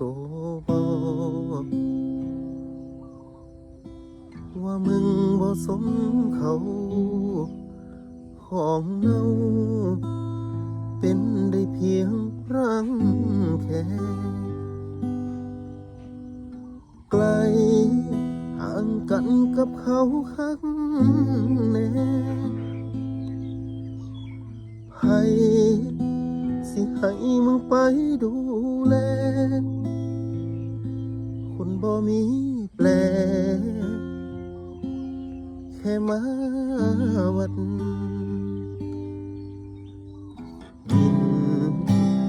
ตัวบอกว่ามึงบ่สมเขาของเน่าเป็นได้เพียงรังแค่ไกลห่างกันกับเขาข้างแน่ให้สิให้มึงไปดูแล คนบ่มีแปล แค่มาวัดดิน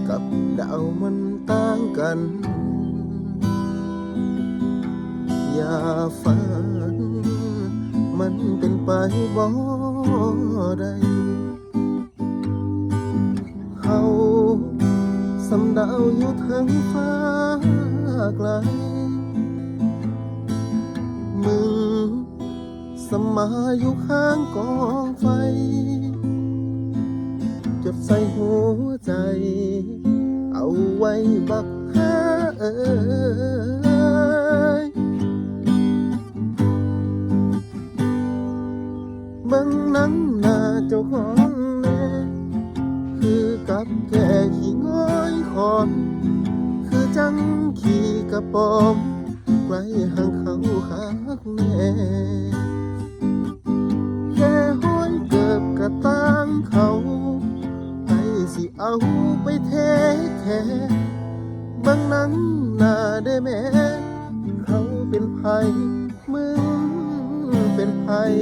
กับดาวมันต่างกัน อย่าฝัน มันเป็นไปบ่ได้เขาสำดาวอยู่ทางฟ้าไกล สมาอยู่ข้างกองไฟ จดใส่หัวใจ เอาไว้บักหาเอ้ยเบิ่งหนังหน้าเจ้าของแน่คือกับแก่ขี้ง้อยคอนคือจังขี่กระป๋อมไกลห่างเขาคักแน่ เอาไปเทแทบางนั้นน่าได้แม้เขาเป็นภัยมึงเป็นภัย